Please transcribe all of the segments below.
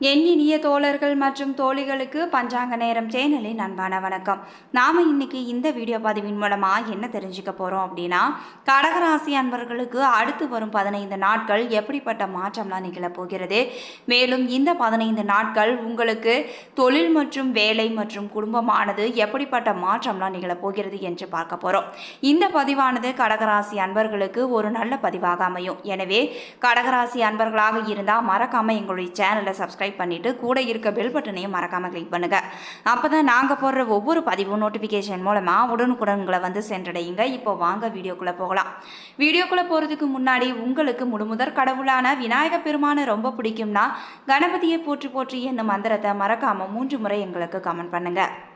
என் இனிய தோழர்கள் மற்றும் தோழிகளுக்கு பஞ்சாங்க நேரம் சேனலின் அன்பான வணக்கம். நாம் இன்னைக்கு இந்த வீடியோ பதிவின் மூலமாக என்ன தெரிஞ்சுக்க போகிறோம் அப்படின்னா கடகராசி அன்பர்களுக்கு அடுத்து வரும் பதினைந்து நாட்கள் எப்படிப்பட்ட மாற்றம்லாம் நிகழப் போகிறது? மேலும் இந்த பதினைந்து நாட்கள் உங்களுக்கு தொழில் மற்றும் வேலை மற்றும் குடும்பமானது எப்படிப்பட்ட மாற்றம்லாம் நிகழப் போகிறது என்று பார்க்க போகிறோம் இந்த பதிவானது கடகராசி அன்பர்களுக்கு ஒரு நல்ல பதிவாக அமையும். எனவே கடகராசி அன்பர்களாக இருந்தால் மறக்காமல் எங்களுடைய சேனலை சப்ஸ்கிரைப் பண்ணிட்டு கூட இருக்க பெல் பட்டனையும் மறக்காமல் கிளிக் பண்ணுங்க. அப்போ தான் நாங்கள் போடுற ஒவ்வொரு பதிவும் நோட்டிஃபிகேஷன் மூலமாக உடனுக்குடன்களை வந்து சென்றடையுங்க. இப்போ வாங்க வீடியோக்குள்ளே போகலாம். வீடியோக்குள்ளே போகிறதுக்கு முன்னாடி உங்களுக்கு முழுமுதற் கடவுளான விநாயக பெருமானை ரொம்ப பிடிக்கும்னா கணபதியை போற்றி போற்றி என்னும் மந்திரத்தை மறக்காமல் மூன்று முறை எங்களுக்கு கமெண்ட் பண்ணுங்கள்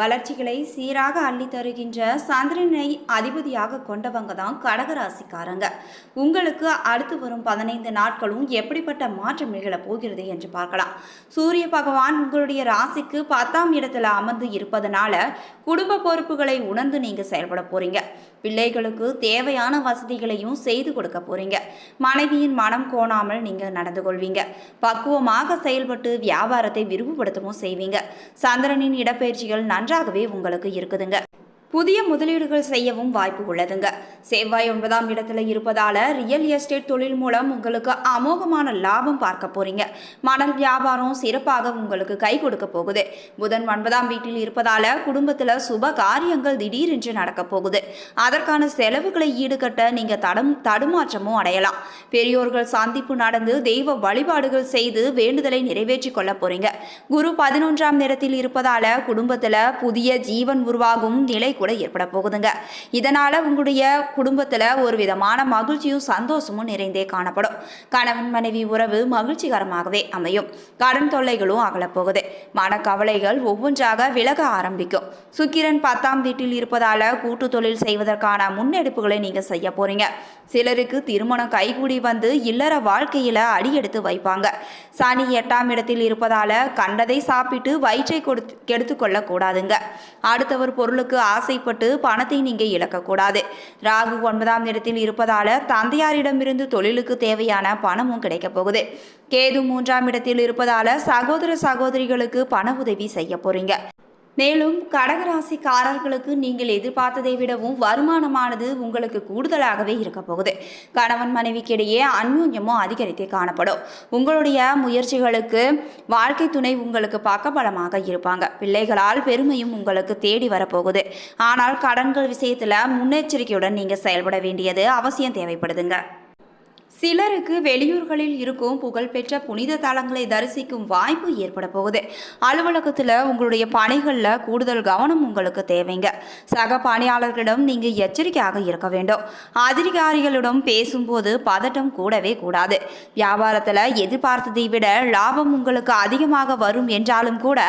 வளர்ச்சிகளை சீராக அள்ளி தருகின்ற சந்திரனை அதிபதியாக கொண்டவங்க தான் கடகராசிக்காரங்க. உங்களுக்கு அடுத்து வரும் பதினைந்து நாட்களும் எப்படிப்பட்ட மாற்றம் நிகழப் போகிறது என்று பார்க்கலாம். சூரிய பகவான் உங்களுடைய ராசிக்கு பத்தாம் இடத்துல அமர்ந்து இருப்பதனால குடும்ப பொறுப்புகளை உணர்ந்து நீங்க செயல்பட போறீங்க. பிள்ளைகளுக்கு தேவையான வசதிகளையும் செய்து கொடுக்க போறீங்க. மனைவியின் மனம் கோணாமல் நீங்க நடந்து கொள்வீங்க. பக்குவமாக செயல்பட்டு வியாபாரத்தை விரிவுபடுத்தவும் செய்வீங்க. சந்திரனின் இடப்பெயர்ச்சிகள் நன்றாகவே உங்களுக்கு இருக்குதுங்க. புதிய முதலீடுகள் செய்யவும் வாய்ப்பு உள்ளதுங்க. செவ்வாய் ஒன்பதாம் இடத்துல இருப்பதால ரியல் எஸ்டேட் தொழில் மூலம் உங்களுக்கு அமோகமான லாபம் பார்க்க போறீங்க. மணல் வியாபாரம் சிறப்பாக உங்களுக்கு கை கொடுக்க போகுது. புதன் ஒன்பதாம் வீட்டில் இருப்பதால குடும்பத்துல சுப காரியங்கள் திடீரென்று நடக்க போகுது. அதற்கான செலவுகளை ஈடுகட்ட நீங்க தடம் தடுமாற்றமும் அடையலாம். பெரியோர்கள் சந்திப்பு நடந்து தெய்வ வழிபாடுகள் செய்து வேண்டுதலை நிறைவேற்றிக் கொள்ள போறீங்க. குரு பதினொன்றாம் நேரத்தில் இருப்பதால குடும்பத்துல புதிய ஜீவன் உருவாகும் நிலை கூட ஏற்பட போகுதுங்க. இதனால உங்களுடைய குடும்பத்துல ஒரு விதமான மகிழ்ச்சியும் சந்தோஷமும் நிறைந்தே காணப்படும். கணவன் மனைவி உறவு மகிழ்ச்சிகரமாகவே அமையும். கடன் தொல்லைகளும் அகலப்போகுது. மனக்கவலைகள் ஒவ்வொன்றாக விலக ஆரம்பிக்கும். சுக்கிரன் பத்தாம் வீட்டில் இருப்பதால கூட்டு தொழில் செய்வதற்கான முன்னெடுப்புகளை நீங்க செய்ய போறீங்க. சிலருக்கு திருமணம் கைகூடி வந்து இல்லற வாழ்க்கையில அடியெடுத்து வைப்பாங்க. சனி எட்டாம் இடத்தில் இருப்பதால கண்டதை சாப்பிட்டு வயிற்றை கொடுத்து கெடுத்து கொள்ளக்கூடாதுங்க அடுத்தவர் பொருளுக்கு ஆசைப்பட்டு பணத்தை நீங்க இழக்கக்கூடாது. ராகு ஒன்பதாம் இடத்தில் இருப்பதால தந்தையாரிடமிருந்து தொழிலுக்கு தேவையான பணமும் கிடைக்கப் போகுது. கேது மூன்றாம் இடத்தில் இருப்பதால சகோதர சகோதரிகளுக்கு பண உதவி செய்ய போறீங்க. மேலும் கடகராசிக்காரர்களுக்கு நீங்கள் எதிர்பார்த்ததை விடவும் வருமானமானது உங்களுக்கு கூடுதலாகவே இருக்க போகுது. கணவன் மனைவிக்கிடையே அந்யோன்யமும் அதிகரித்தே காணப்படும். உங்களுடைய முயற்சிகளுக்கு வாழ்க்கை துணை உங்களுக்கு பக்கபலமாக இருப்பாங்க. பிள்ளைகளால் பெருமையும் உங்களுக்கு தேடி வரப்போகுது. ஆனால் கடன்கள் விஷயத்தில் முன்னெச்சரிக்கையுடன் நீங்கள் செயல்பட வேண்டியது அவசியம் தேவைப்படுதுங்க. சிலருக்கு வெளியூர்களில் இருக்கும் புகழ்பெற்ற புனித தலங்களை தரிசிக்கும் வாய்ப்பு ஏற்பட போகுது. அலுவலகத்தில் உங்களுடைய பணிகளில் கூடுதல் கவனம் உங்களுக்கு தேவைங்க. சக பணியாளர்களிடம் நீங்கள் எச்சரிக்கையாக இருக்க வேண்டும். அதிகாரிகளிடம் பேசும்போது பதட்டம் கூடவே கூடாது. வியாபாரத்தில் எதிர்பார்த்ததை விட லாபம் உங்களுக்கு அதிகமாக வரும் என்றாலும் கூட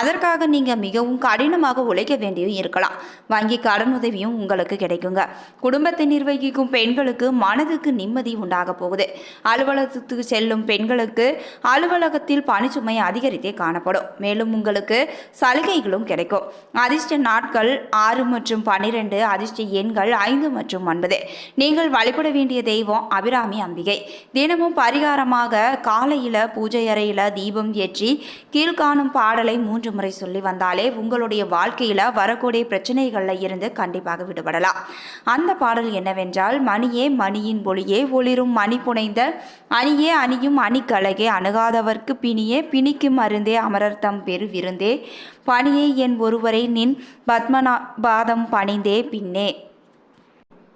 அதற்காக நீங்கள் மிகவும் கடினமாக உழைக்க வேண்டியும் இருக்கலாம். வங்கி கடன் உதவியும் உங்களுக்கு கிடைக்குங்க. குடும்பத்தை நிர்வகிக்கும் பெண்களுக்கு மனதுக்கு நிம்மதி ஆக போகுது. அலுவலகத்துக்கு செல்லும் பெண்களுக்கு அலுவலகத்தில் பணிச்சுமை அதிகரித்தே காணப்படும். மேலும் உங்களுக்கு சலுகைகளும் கிடைக்கும். அதிர்ஷ்ட நாட்கள் ஆறு மற்றும் பன்னிரெண்டு அதிர்ஷ்ட எண்கள் ஐந்து மற்றும் ஒன்பது. நீங்கள் வழிபட வேண்டிய தெய்வம் அபிராமி அம்பிகை. தினமும் பரிகாரமாக காலையில் பூஜை அறையில் தீபம் ஏற்றி கீழ்காணும் பாடலை மூன்று முறை சொல்லி வந்தாலே உங்களுடைய வாழ்க்கையில் வரக்கூடிய பிரச்சனைகளில் இருந்து கண்டிப்பாக விடுபடலாம். அந்த பாடல் என்னவென்றால் மணியே மணியின் ஒளியே ஒளிரும் அணி புனைந்த அணியே அணியும் அணிக்கழகே அணுகாதவர்க்கு பிணியே பிணிக்கு மருந்தே அமரர் தம் பெரு விருந்தே. பணியே என் ஒருவரை நின் பத்மநா பாதம் பணிந்தே பின்னே.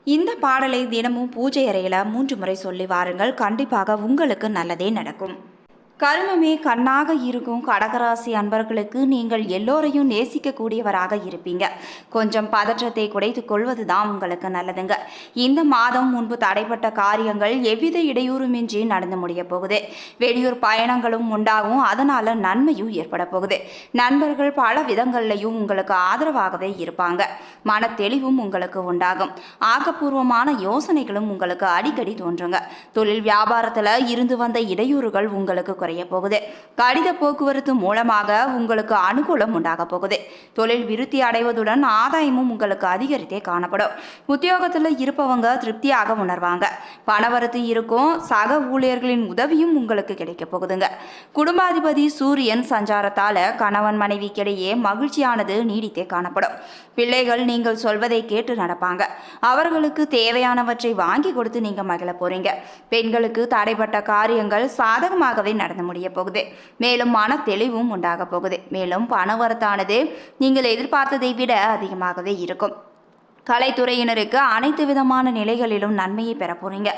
இந்த பாடலை தினமும் பூஜை அறையில் மூன்று முறை சொல்லி வாருங்கள். கண்டிப்பாக உங்களுக்கு நல்லதே நடக்கும். கருமமே கண்ணாக இருக்கும் கடகராசி அன்பர்களுக்கு நீங்கள் எல்லோரையும் நேசிக்கக்கூடியவராக இருப்பீங்க. கொஞ்சம் பதற்றத்தை குறைத்து கொள்வது தான் உங்களுக்கு நல்லதுங்க. இந்த மாதம் முன்பு தடைப்பட்ட காரியங்கள் எவ்வித இடையூறுமின்றி நடந்து முடிய போகுது. வெளியூர் பயணங்களும் உண்டாகும். அதனால நன்மையும் ஏற்பட போகுது. நண்பர்கள் பல விதங்கள்லையும் உங்களுக்கு ஆதரவாகவே இருப்பாங்க. மன தெளிவும் உங்களுக்கு உண்டாகும். ஆக்கப்பூர்வமான யோசனைகளும் உங்களுக்கு அடிக்கடி தோன்றுங்க. தொழில் வியாபாரத்தில் இருந்து வந்த இடையூறுகள் உங்களுக்கு குறைய போகுது. கடித போக்குவரத்து மூலமாக உங்களுக்கு அனுகூலம் உண்டாக போகுது. தொழில் விருத்தி அடைவதுடன் ஆதாயமும் உங்களுக்கு அதிகரித்தே காணப்படும். உத்தியோகத்தில் இருப்பவங்க திருப்தியாக உணர்வாங்க. பணவரத்து இருக்கும். சக ஊழியர்களின் உதவியும் உங்களுக்கு கிடைக்க போகுதுங்க. குடும்பாதிபதி சூரியன் சஞ்சாரத்தால கணவன் மனைவிக்கிடையே மகிழ்ச்சியானது நீடித்தே காணப்படும். பிள்ளைகள் நீங்கள் சொல்வதை கேட்டு நடப்பாங்க. அவர்களுக்கு தேவையானவற்றை வாங்கி கொடுத்து நீங்க மகிழ போறீங்க. பெண்களுக்கு தடைப்பட்ட காரியங்கள் சாதகமாகவே நடந்து முடிய போகுது மேலும் மன தெளிவும் உண்டாக போகுது. மேலும் பணவரத்தானது நீங்கள் எதிர்பார்த்ததை விட அதிகமாகவே இருக்கும். கலைத்துறையினருக்கு அனைத்து விதமான நிலைகளிலும் நன்மையை பெற போறீங்க.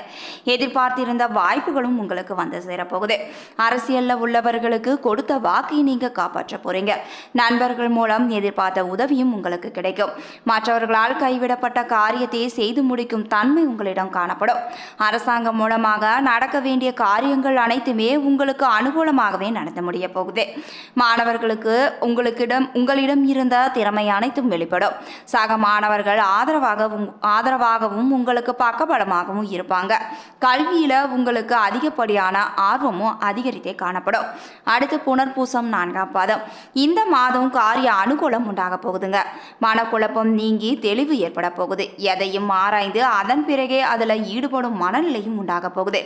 எதிர்பார்த்திருந்த வாய்ப்புகளும் உங்களுக்கு வந்து சேரப்போகுது. அரசியலில் உள்ளவர்களுக்கு கொடுத்த வாக்கை நீங்க காப்பாற்ற போறீங்க. நண்பர்கள் மூலம் எதிர்பார்த்த உதவியும் உங்களுக்கு கிடைக்கும். மற்றவர்களால் கைவிடப்பட்ட காரியத்தை செய்து முடிக்கும் தன்மை உங்களிடம் காணப்படும். அரசாங்கம் மூலமாக நடக்க வேண்டிய காரியங்கள் அனைத்துமே உங்களுக்கு அனுகூலமாகவே நடந்து முடிய போகுது. மாணவர்களுக்கு உங்களுக்கிடம் உங்களிடம் இருந்த திறமை அனைத்தும் வெளிப்படும். சக மாணவர்கள் ஆதரவாகவும் ஆதரவாகவும் உங்களுக்கு பக்கபலமாகவும் இருப்பாங்க. கல்வியில் உங்களுக்கு அதிகப்படியான ஆர்வமும் அதிகரித்தே காணப்படும். அடுத்து புனர்பூசம் நான்காம் பாதம். இந்த மாதம் காரிய அனுகூலம் உண்டாக போகுதுங்க. மனக்குழப்பம் நீங்கி தெளிவு ஏற்பட போகுது. எதையும் ஆராய்ந்து அதன் பிறகே அதில் ஈடுபடும் மனநிலையும் உண்டாக போகுது.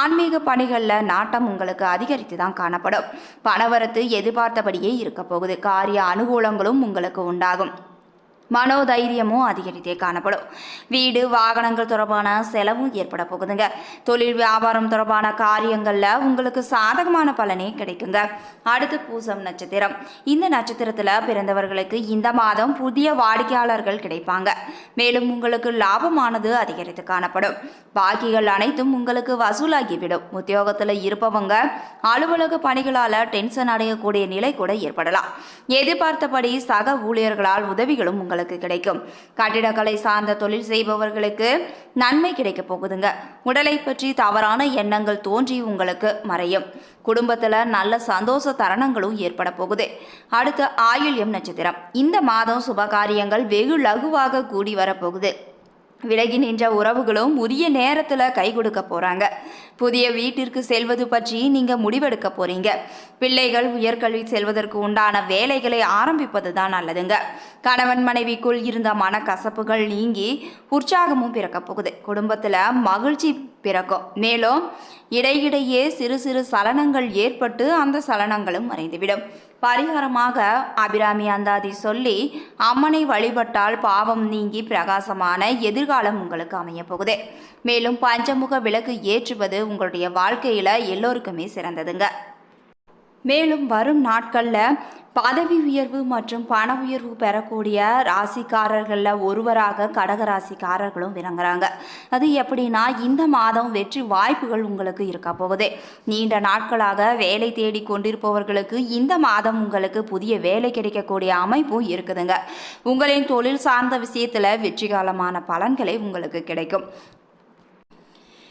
ஆன்மீக பணிகளில் நாட்டம் உங்களுக்கு அதிகரித்து தான் காணப்படும். பணவரத்து எதிர்பார்த்தபடியே இருக்க போகுது. காரிய அனுகூலங்களும் உங்களுக்கு உண்டாகும். மனோதைரியமும் அதிகரித்தே காணப்படும். வீடு வாகனங்கள் தொடர்பான செலவும் ஏற்பட போகுதுங்க. தொழில் வியாபாரம் தொடர்பான காரியங்களில் உங்களுக்கு சாதகமான பலனே கிடைக்குங்க. அடுத்து பூசம் நட்சத்திரம். இந்த நட்சத்திரத்தில் பிறந்தவர்களுக்கு இந்த மாதம் புதிய வாடிக்கையாளர்கள் கிடைப்பாங்க. மேலும் உங்களுக்கு லாபமானது அதிகரித்து காணப்படும். பாக்கிகள் அனைத்தும் உங்களுக்கு வசூலாகிவிடும். உத்தியோகத்தில் இருப்பவங்க அலுவலக பணிகளால் டென்ஷன் அடையக்கூடிய நிலை கூட ஏற்படலாம். எதிர்பார்த்தபடி சக ஊழியர்களால் உதவிகளும் உங்களுக்கு கிடைக்கும். கட்டிடக்கலை சார்ந்த தொழில் செய்பவர்களுக்கு நன்மை கிடைக்க போகுதுங்க. உடலை பற்றி தவறான எண்ணங்கள் தோன்றி உங்களுக்கு மறையும். குடும்பத்தில் நல்ல சந்தோஷ தருணங்களும் ஏற்பட போகுது. அடுத்து ஆயுள்யம் நட்சத்திரம். இந்த மாதம் சுபகாரியங்கள் வெகு லகுவாக கூடி வரப்போகுது விலகி நின்ற உறவுகளும் உரிய நேரத்தில் கை கொடுக்க போகிறாங்க புதிய வீட்டிற்கு செல்வது பற்றி நீங்கள் முடிவெடுக்க போகிறீங்க பிள்ளைகள் உயர்கல்வி செல்வதற்கு உண்டான வேலைகளை ஆரம்பிப்பது தான் நல்லதுங்க. கணவன் மனைவிக்குள் இருந்த மனக்கசப்புகள் நீங்கி உற்சாகமும் பிறக்க போகுது. குடும்பத்தில் மகிழ்ச்சி பிறக்கும். மேலும் இடையிடையே சிறு சிறு சலனங்கள் ஏற்பட்டு அந்த சலனங்களும் மறைந்துவிடும். பரிகாரமாக அபிராமி அந்தாதி சொல்லி அம்மனை வழிபட்டால் பாவம் நீங்கி பிரகாசமான எதிர்காலம் உங்களுக்கு அமைய போகுது. மேலும் பஞ்சமுக விளக்கு ஏற்றுவது உங்களுடைய வாழ்க்கையில எல்லோருக்குமே சிறந்ததுங்க. மேலும் வரும் நாட்களில் பதவி உயர்வு மற்றும் பண உயர்வு பெறக்கூடிய ராசிக்காரர்களில் ஒருவராக கடக ராசிக்காரர்களும் விளங்குறாங்க. அது எப்படின்னா இந்த மாதம் வெற்றி வாய்ப்புகள் உங்களுக்கு இருக்க போகுது. நீண்ட நாட்களாக வேலை தேடி கொண்டிருப்பவர்களுக்கு இந்த மாதம் உங்களுக்கு புதிய வேலை கிடைக்கக்கூடிய அமைப்பும் இருக்குதுங்க. உங்களின் தொழில் சார்ந்த விஷயத்தில் வெற்றிகாலமான பலன்களை உங்களுக்கு கிடைக்கும்.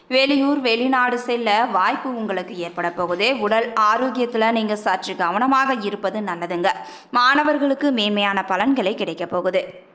வெளியூர் வெளிநாடு செல்ல வாய்ப்பு உங்களுக்கு ஏற்பட போகுது. உடல் ஆரோக்கியத்தில் நீங்கள் சற்று கவனமாக இருப்பது நல்லதுங்க. மாணவர்களுக்கு மேன்மையான பலன்களை கிடைக்கப் போகுது.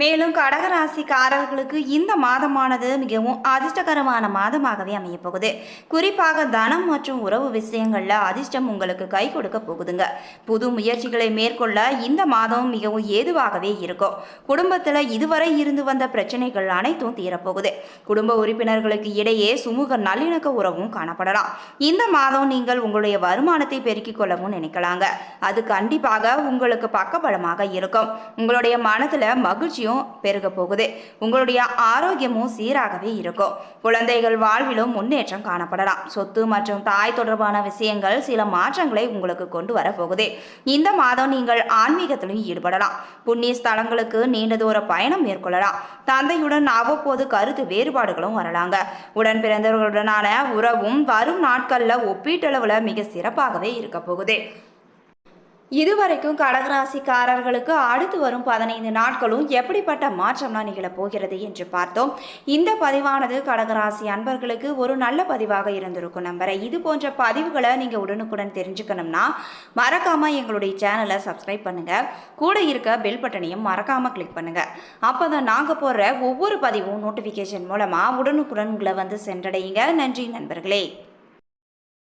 மேலும் கடகராசிக்காரர்களுக்கு இந்த மாதமானது மிகவும் அதிர்ஷ்டகரமான மாதமாகவே அமையப்போகுது. குறிப்பாக தனம் மற்றும் உறவு விஷயங்களில் அதிர்ஷ்டம் உங்களுக்கு கை கொடுக்க போகுதுங்க. புது முயற்சிகளை மேற்கொள்ள இந்த மாதம் மிகவும் ஏதுவாகவே இருக்கும். குடும்பத்தில் இதுவரை இருந்து வந்த பிரச்சனைகள் அனைத்தும் தீரப்போகுது. குடும்ப உறுப்பினர்களுக்கு இடையே சுமூக நல்லிணக்க உறவும் காணப்படலாம். இந்த மாதம் நீங்கள் உங்களுடைய வருமானத்தை பெருக்கிக் கொள்ளவும் நினைக்கலாங்க. அது கண்டிப்பாக உங்களுக்கு பக்கபலமாக இருக்கும். உங்களுடைய மனதில் மகிழ்ச்சி மகிழ்ச்சியும் பெருக போகுது. உங்களுடைய ஆரோக்கியமும் சீராகவே இருக்கும். குழந்தைகள் வாழ்விலும் முன்னேற்றம் காணப்படலாம். சொத்து மற்றும் தாய் தொடர்பான விஷயங்கள் சில மாற்றங்களை உங்களுக்கு கொண்டு வர போகுது. இந்த மாதம் நீங்கள் ஆன்மீகத்திலும் ஈடுபடலாம். புண்ணிய ஸ்தலங்களுக்கு நீண்ட தூர பயணம் மேற்கொள்ளலாம். தந்தையுடன் அவ்வப்போது கருத்து வேறுபாடுகளும் வரலாங்க. உடன் பிறந்தவர்களுடனான உறவும் வரும் நாட்கள்ல ஒப்பீட்டளவுல மிக சிறப்பாகவே இருக்க போகுது. இதுவரைக்கும் கடகராசிக்காரர்களுக்கு அடுத்து வரும் பதினைந்து நாட்களும் எப்படிப்பட்ட மாற்றம்லாம் நிகழப்போகிறது என்று பார்த்தோம். இந்த பதிவானது கடகராசி அன்பர்களுக்கு ஒரு நல்ல பதிவாக இருந்திருக்கும் நம்புறேன் இது போன்ற பதிவுகளை நீங்கள் உடனுக்குடன் தெரிஞ்சுக்கணும்னா மறக்காமல் எங்களுடைய சேனலை சப்ஸ்கிரைப் பண்ணுங்கள் கூட இருக்க பெல் பட்டனையும் மறக்காமல் கிளிக் பண்ணுங்கள் அப்போ தான் நாங்கள் போடுற ஒவ்வொரு பதிவும் நோட்டிஃபிகேஷன் மூலமாக உடனுக்குடன் உங்களை வந்து சென்றடையுங்க. நன்றி நண்பர்களே.